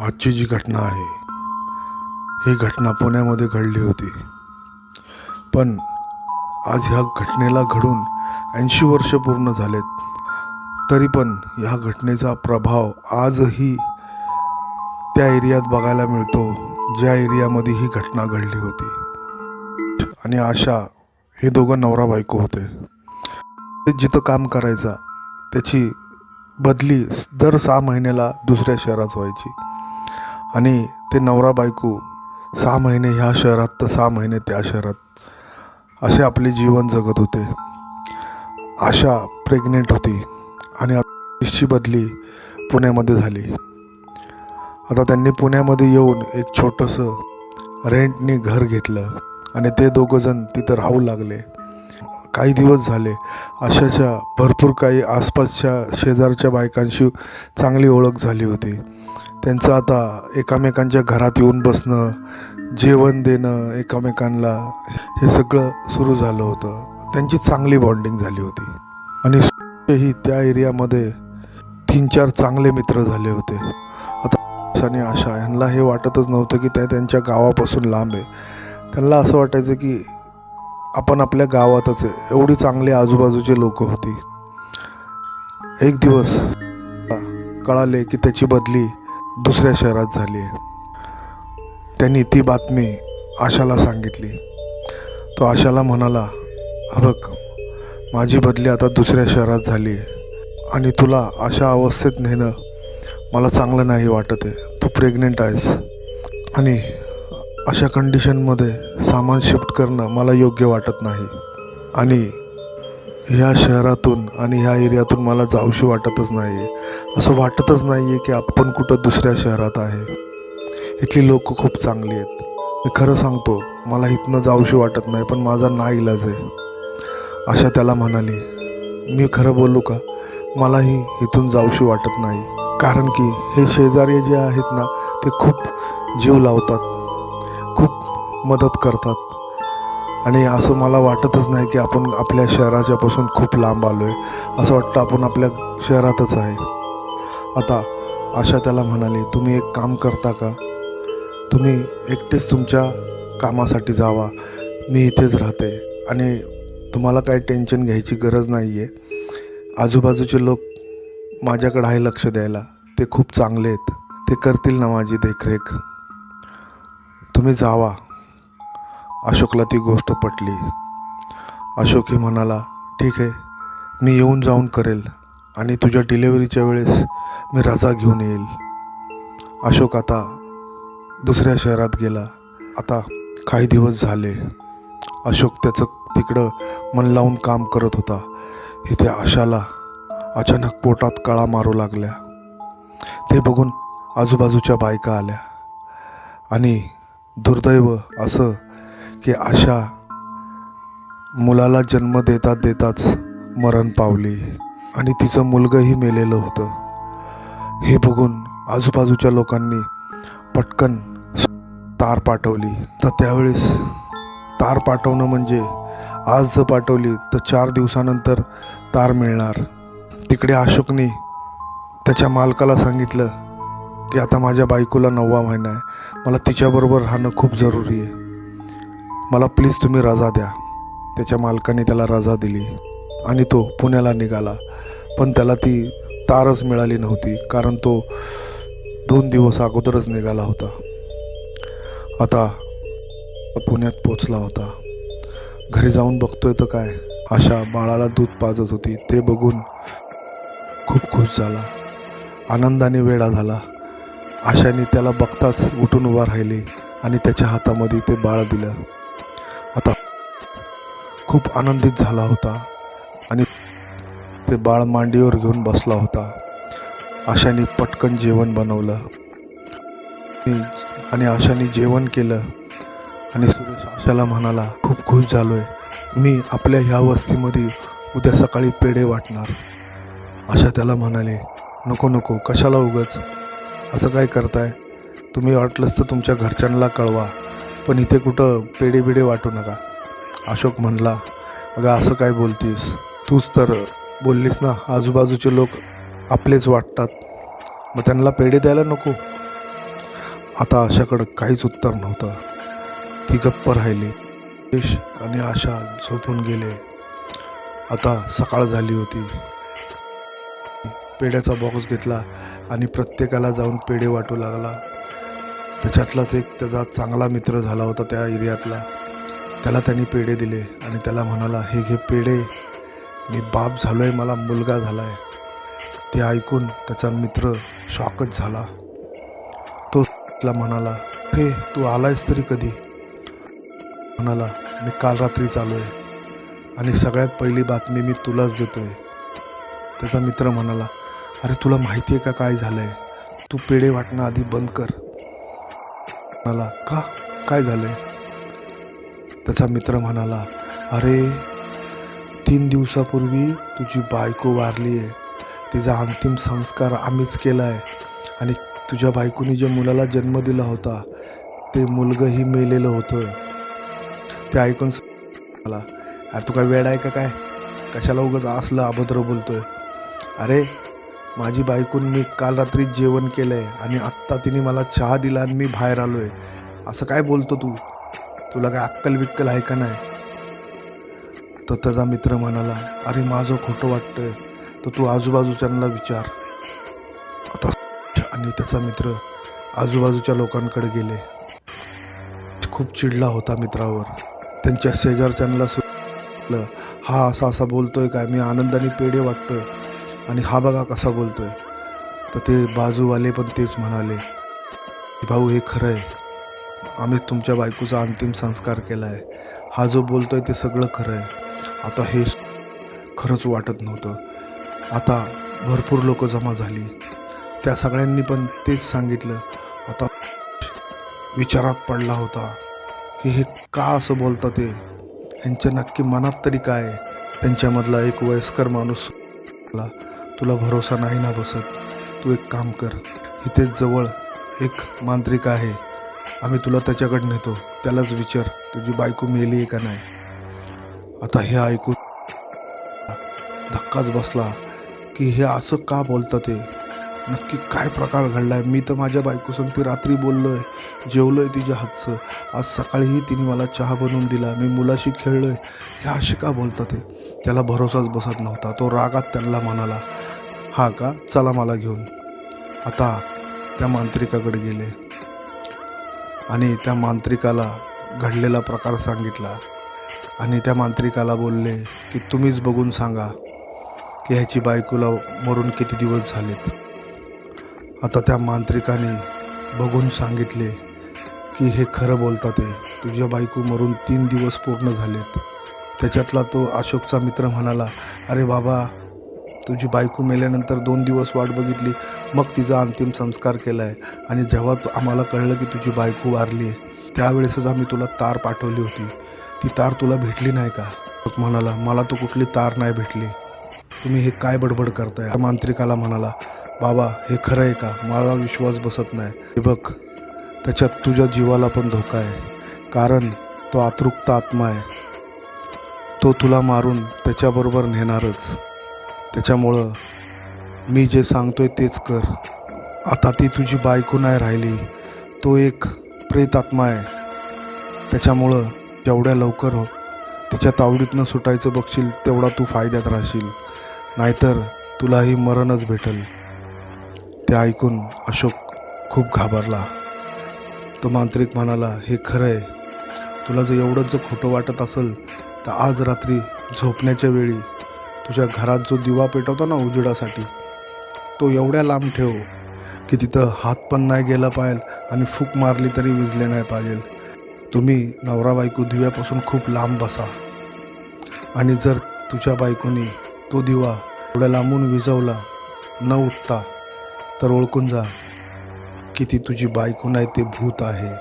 आजची जी घटना आहे ही घटना पुण्यामध्ये घडली होती. पण आज ह्या घटनेला घडून ऐंशी वर्ष पूर्ण झालेत तरी पण ह्या घटनेचा प्रभाव आजही त्या एरियात बघायला मिळतो ज्या एरियामध्ये ही घटना घडली होती. आणि आशा हे दोघं नवरा बायको होते. ते जिथं काम करायचा त्याची बदली दर सहा महिन्याला दुसऱ्या शहरात व्हायची. आणि ते नवरा बायको सहा महिने ह्या शहरात तर सहा महिने त्या शहरात असे आपले जीवन जगत होते. आशा प्रेग्नेंट होती आणि आता तिची बदली पुण्यामध्ये झाली. आता त्यांनी पुण्यामध्ये येऊन एक छोटंसं रेंटने घर घेतलं आणि ते दोघंजण तिथं राहू लागले. काही दिवस झाले. अशाच्या भरपूर काही आसपासच्या शेजारच्या बायकांशी चांगली ओळख झाली होती. त्यांचं आता एकामेकांच्या घरात येऊन बसणं जेवण देणं एकामेकांना हे सगळं सुरू झालं होतं. त्यांची चांगली बॉन्डिंग झाली होती. आणि ही त्या एरियामध्ये तीन चार चांगले मित्र झाले होते. आता आणि आशा यांना हे वाटतच नव्हतं की त्या त्यांच्या गावापासून लांब आहे. त्यांना असं वाटायचं की आपण आपल्या गावातच आहे एवढी चांगली आजूबाजूची लोक होती. एक दिवस कळाले की त्याची बदली दुसऱ्या शहरात झाली आहे त्यांनी ती बातमी आशाला सांगितली. तो आशाला म्हणाला बघ माझी बदली आता दुसऱ्या शहरात झाली आहे आणि तुला अशा अवस्थेत नेणं मला चांगलं नाही वाटत आहे तू प्रेग्नेंट आहेस आणि अशा कंडिशनमध्ये सामान शिफ्ट करणं मला योग्य वाटत नाही. आणि ह्या शहरातून आणि ह्या एरियातून मला जाऊशी वाटतच नाही आहे असं वाटतच नाही आहे की आपण कुठं दुसऱ्या शहरात आहे. इथली लोक खूप चांगली आहेत. मी खरं सांगतो मला इथनं जाऊशी वाटत नाही पण माझा ना इलाज आहे. अशा त्याला म्हणाली मी खरं बोलू का? मलाही इथून जाऊशी वाटत नाही. कारण की हे शेजारी जे आहेत ना ते खूप जीव लावतात. मदत करतात. आणि असं मला वाटतच नाही की आपण आपल्या शहराच्यापासून खूप लांब आलो आहे असं वाटतं आपण आपल्या शहरातच आहे. आता आशा त्याला म्हणाली तुम्ही एक काम करता का? तुम्ही एकटेच तुमच्या कामासाठी जावा. मी इथेच राहते. आणि तुम्हाला काही टेन्शन घ्यायची गरज नाही आहे आजूबाजूचे लोक माझ्याकडे आहे लक्ष द्यायला. ते खूप चांगले आहेत. ते करतील ना माझी देखरेख. तुम्ही जावा. अशोकला ती गोष्ट पटली. अशोकही म्हणाला ठीक आहे मी येऊन जाऊन करेल आणि तुझ्या डिलेवरीच्या वेळेस मी रजा घेऊन येईल. अशोक आता दुसऱ्या शहरात गेला. आता काही दिवस झाले. अशोक त्याचं तिकडं मन लावून काम करत होता. इथे आशाला अचानक पोटात कळा मारू लागल्या. ते बघून आजूबाजूच्या बायका आल्या. आणि दुर्दैव असं की आशा मुलाला जन्म देता देताच मरण पावली. आणि तिचं मुलगंही मेलेलं होतं. हे बघून आजूबाजूच्या लोकांनी पटकन तार पाठवली. तर त्यावेळेस तार पाठवणं म्हणजे आज जर पाठवली तर चार दिवसानंतर तार मिळणार. तिकडे अशोकने त्याच्या मालकाला सांगितलं की आता माझ्या बायकोला नववा महिना आहे. मला तिच्याबरोबर राहणं खूप जरुरी आहे. मला प्लीज तुम्ही रजा द्या. त्याच्या मालकाने त्याला रजा दिली आणि तो पुण्याला निघाला. पण त्याला ती तारच मिळाली नव्हती कारण तो दोन दिवस अगोदरच निघाला होता. आता पुण्यात पोचला होता. घरी जाऊन बघतोय तर काय? आशा बाळाला दूध पाजत होती. ते बघून खूप खुश झाला. आनंदाने वेडा झाला. आशाने त्याला बघताच उठून उभा राहिली आणि त्याच्या हातामध्ये ते बाळ दिलं. खूप आनंदित झाला होता आणि ते बाळ मांडीवर घेऊन बसला होता. आशाने पटकन जेवण बनवलं. आणि- आणि आशाने जेवण केलं. आणि सुरेश आशाला म्हणाला खूप खुश झालो आहे मी आपल्या ह्या वस्तीमध्ये उद्या सकाळी पेढे वाटणार. आशा त्याला म्हणाले नको नको कशाला उगच? असं काय करताय? तुम्ही वाटलंच तर तुमच्या घरच्यांना कळवा पण इथे कुठं पेढे बिडे वाटू नका. अशोक म्हणला अगं असं काय बोलतीस? तूच तर बोललीस ना आजूबाजूचे लोक आपलेच वाटतात. मग त्यांना पेढे द्यायला नको. आता आशाकडं काहीच उत्तर नव्हतं. ती गप्प राहिली. यश आणि आशा झोपून गेले. आता सकाळ झाली होती. पेढ्याचा बॉक्स घेतला आणि प्रत्येकाला जाऊन पेढे वाटू लागला. त्याच्यातलाच एक त्याचा चांगला मित्र झाला होता त्या एरियातला. त्याला त्यांनी पेढे दिले आणि त्याला म्हणाला हे घे पेढे. मी बाप झालो आहे मला मुलगा झाला आहे ते ऐकून त्याचा मित्र शॉकच झाला. तो त्याला म्हणाला हे तू आलायस तरी कधी? म्हणाला मी काल रात्री चालू आहे आणि सगळ्यात पहिली बातमी मी तुलाच देतोय. त्याचा मित्र म्हणाला अरे तुला माहिती आहे का काय झालंय? तू पेढे वाटणं आधी बंद कर. म्हणाला का? काय झालंय? त्याचा मित्र म्हणाला अरे तीन दिवसापूर्वी तुझी बायको वारली आहे. तिचा अंतिम संस्कार आम्हीच केला आहे आणि तुझ्या बायकोने ज्या मुलाला जन्म दिला होता ते मुलगंही मेलेलं होतं. ते ऐकून मला अरे तू काय वेळ आहे का काय? कशाला उगाच असलं अभद्र बोलतो आहे अरे माझी बायकून मी काल रात्री जेवण केलं आहे आणि आत्ता तिने मला चहा दिला आणि मी बाहेर आलो आहे असं काय बोलतो तू? तुला काय अक्कल बिक्कल आहे का नाही? तर त्याचा मित्र म्हणाला अरे माझं खोटं वाटतंय. तर तू आजूबाजूच्यांना विचार. आता आणि त्याचा मित्र आजूबाजूच्या लोकांकडे गेले. खूप चिडला होता मित्रावर. त्यांच्या शेजारच्यांना सुटलं हा असा असा बोलतोय काय? मी आनंदाने पेढे वाटतोय. आणि हा बघा कसा बोलतोय. तर ते बाजूवाले पण तेच म्हणाले भाऊ हे खरं आहे आम्ही तुमच्या बायकोचा अंतिम संस्कार केला आहे हा जो बोलतोय ते सगळं खरं आहे आता हे खरंच वाटत नव्हतं. आता भरपूर लोक जमा झाली. त्या सगळ्यांनी पण तेच सांगितलं. आता विचारात पडला होता की हे का असं बोलतात ते? ह्यांच्या नक्की मनात तरी काय? त्यांच्यामधला एक वयस्कर माणूस तुला भरोसा नाही ना बसत. तू एक काम कर. इथेच जवळ एक मांत्रिक आहे. आम्ही तुला त्याच्याकडे नेतो. त्यालाच विचार तुझी बायको मेली आहे का नाही? आता हे ऐकून धक्काच बसला की हे असं का बोलतं ते? नक्की काय प्रकार घडलाय? मी तर माझ्या बायकोसंग ती रात्री बोललोय जेवलोय तिच्या हातचं. आज सकाळीही तिने मला चहा बनवून दिला. मी मुलाशी खेळलोय. हे असे का बोलतं ते? त्याला भरोसाच बसत नव्हता. तो रागात त्यांना म्हणाला हा का? चला मला घेऊन. आता त्या मांत्रिकाकडे गेले. आणि त्या मांत्रिकाला घडलेला प्रकार सांगितला. आणि त्या मांत्रिकाला बोलले की तुम्हीच बघून सांगा की ह्याची बायकोला मरून किती दिवस झालेत. आता त्या मांत्रिकाने बघून सांगितले की हे खरं बोलतात ते तुझ्या बायको मरून तीन दिवस पूर्ण झालेत. त्याच्यातला तो अशोकचा मित्र म्हणाला अरे बाबा तुझी बायको मेल्यानंतर दोन दिवस वाट बघितली मग तिचा अंतिम संस्कार केला आहे आणि जेव्हा तू आम्हाला कळलं की तुझी बायको वारली आहे त्यावेळेसच आम्ही तुला तार पाठवली होती. ती तार तुला भेटली नाही का? म्हणाला मला तो कुठली तार नाही भेटली. तुम्ही हे काय बडबड करताय? मांत्रिकाला म्हणाला बाबा हे खरं आहे का? मला विश्वास बसत नाही. हे बघ त्याच्यात तुझ्या जीवाला पण धोका आहे. कारण तो आतृप्त आत्मा आहे. तो तुला मारून त्याच्याबरोबर नेणारच. त्याच्यामुळं मी जे सांगतोय तेच कर. आता ती तुझी बायको नाही राहिली तो एक प्रेतात्मा आहे. त्याच्यामुळं जेवढ्या लवकर हो. तिच्या तावडीतनं सुटायचं बघशील तेवढा तू फायद्यात राहशील. नाहीतर तुलाही मरणच भेटल. ते ऐकून अशोक खूप घाबरला. तो मांत्रिक म्हणाला हे खरं आहे तुला जर एवढंच जर खोटं वाटत असेल तर आज रात्री झोपण्याच्या वेळी तुझ्या घरात जो दिवा पेटवतो ना उजेडासाठी तो एवढ्या लांब ठेव की तिथं हात पण नाही गेला पाहिजे आणि फूक मारली तरी विजले नाही पाहिजे तुम्ही नवरा बायको दिव्यापासून खूप लांब बसा. आणि जर तुझ्या बायकोनी तो दिवा एवढ्या लांबून विजवला न उठता तर ओळखून जा की ती तुझी बायको नाही ते भूत आहे.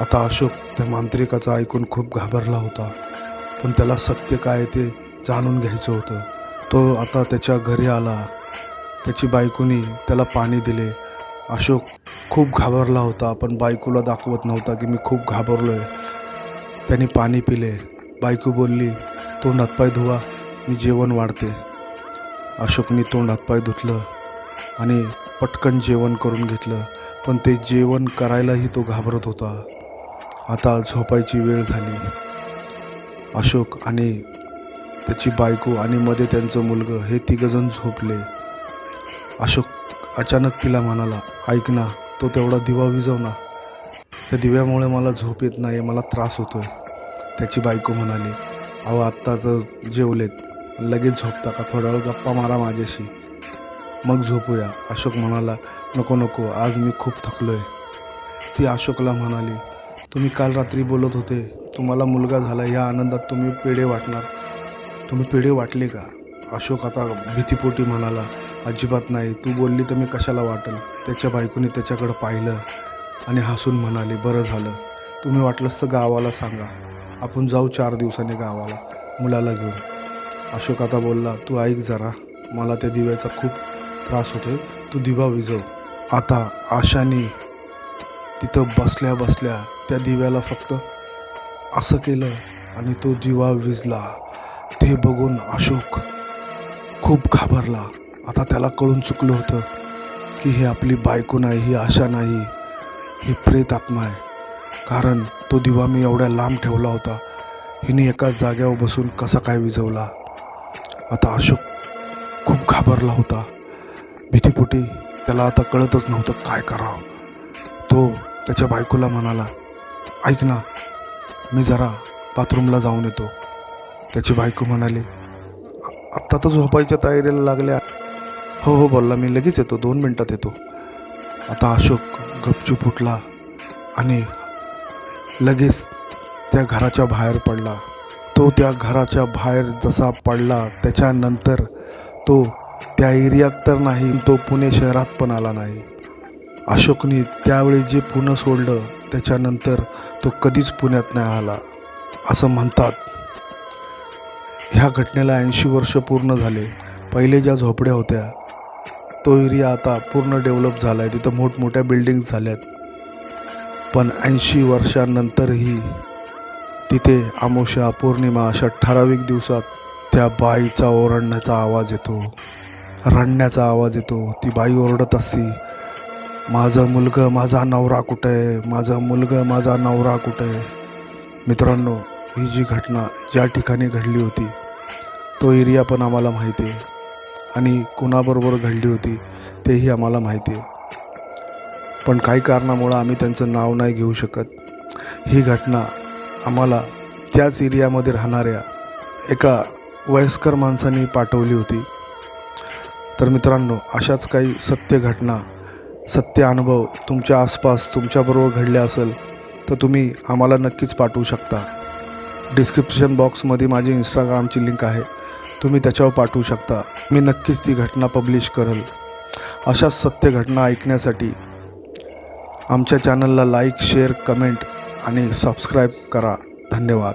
आता अशोक त्या मांत्रिकाचं ऐकून खूप घाबरला होता पण त्याला सत्य काय ते जाणून घ्यायचं होतं. तो आता त्याच्या घरी आला. त्याची बायकोनी त्याला पाणी दिले. अशोक खूप घाबरला होता. पण बायकोला दाखवत नव्हता की मी खूप घाबरलो आहे त्याने पाणी पिले. बायको बोलली तोंड हातपाय धुवा. मी जेवण वाढते. अशोकने तोंड हातपाय धुतलं आणि पटकन जेवण करून घेतलं. पण ते जेवण करायलाही तो घाबरत होता. आता झोपायची वेळ झाली. अशोक आणि त्याची बायको आणि मध्ये त्यांचं मुलगं हे तिघजण झोपले. अशोक अचानक तिला म्हणाला ऐक ना तो तेवढा दिवा विझव ना त्या दिव्यामुळे मला झोप येत नाही मला त्रास होतोय. त्याची बायको म्हणाली अहो आत्ता तर जेवलेत. लगेच झोपता का? थोडा वेळ गप्पा मारा माझ्याशी. मग झोपूया. अशोक म्हणाला नको नको आज मी खूप थकलो आहे ती अशोकला म्हणाली तुम्ही काल रात्री बोलत होते तुम्हाला मुलगा झाला या आनंदात तुम्ही पेढे वाटणार. तुम्ही पेढे वाटले का? अशोक आता भीतीपोटी म्हणाला अजिबात नाही तू बोलली तर मी कशाला वाटेल? त्याच्या बायकोने त्याच्याकडं पाहिलं आणि हसून म्हणाले बरं झालं तुम्ही वाटलंच तर गावाला सांगा. आपण जाऊ चार दिवसांनी गावाला मुलाला घेऊन. अशोक आता बोलला तू ऐक जरा मला त्या दिव्याचा खूप त्रास होतोय तू दिवा विझव. आता आशाने तिथं बसल्या बसल्या त्या दिव्याला फक्त असं केलं आणि तो दिवा विजला ते बघून अशोक खूप घाबरला. आता त्याला कळून चुकलं होतं की हे आपली बायको नाही ही आशा नाही ही प्रेत आत्मा आहे. कारण तो दिवा मी एवढ्या लांब ठेवला होता. हिने एका जाग्यावर बसून कसा काय विझवला? आता अशोक खूप घाबरला होता. भीतीपोटी त्याला आता कळतच नव्हतं काय करावं. तो त्याच्या बायकोला म्हणाला ऐक ना मी जरा बाथरूमला जाऊन येतो. त्याची बायको म्हणाली आत्ता तर झोपायच्या तयारीला लागल्या. हो हो बोलला मी. लगेच येतो. दोन मिनटात येतो. आता अशोक गपचूप उठला आणि लगेच त्या घराच्या बाहेर पडला. तो त्या घराच्या बाहेर जसा पडला त्याच्यानंतर तो त्या एरियात तर नाही तो पुणे शहरात पण आला नाही. अशोकने त्यावेळी जे पुणं सोडलं त्याच्यानंतर तो कधीच पुण्यात नाही आला असं म्हणतात. ह्या घटनेला ऐंशी वर्ष पूर्ण झाले. पहिले ज्या झोपड्या होत्या तो एरिया आता पूर्ण डेव्हलप झाला आहे तिथं मोठमोठ्या बिल्डिंग्स झाल्यात. पण ऐंशी वर्षांनंतरही तिथे आमोशा पौर्णिमा अशा ठराविक दिवसात त्या बाईचा ओरडण्याचा आवाज येतो. रडण्याचा आवाज येतो. ती बाई ओरडत असती माझं मुलगं माझा नवरा कुठं? आहे माझं मुलगं माझा नवरा कुठं? आहे मित्रांनो ही जी घटना ज्या ठिकाणी घडली होती तो एरिया पण आम्हाला माहिती आहे. आणि कोणाबरोबर घडली होती तेही आम्हाला माहिती आहे. पण काही कारणामुळं आम्ही त्यांचं नाव नाही घेऊ शकत. ही घटना आम्हाला त्याच एरियामध्ये राहणाऱ्या एका वयस्कर माणसाने पाठवली होती. तर मित्रांनो अशाच काही सत्य घटना सत्य अनुभव तुमच्या आसपास तुमच्याबरोबर घडले असेल तर तुम्ही आम्हाला नक्कीच पाठवू शकता. डिस्क्रिप्शन बॉक्समध्ये माझी इंस्टाग्रामची लिंक आहे. तुम्ही त्याच्यावर पाठवू शकता. मी नक्कीच ती घटना पब्लिश करेल. अशाच सत्य घटना ऐकण्यासाठी आमच्या चॅनलला लाईक शेअर कमेंट आणि सबस्क्राईब करा. धन्यवाद.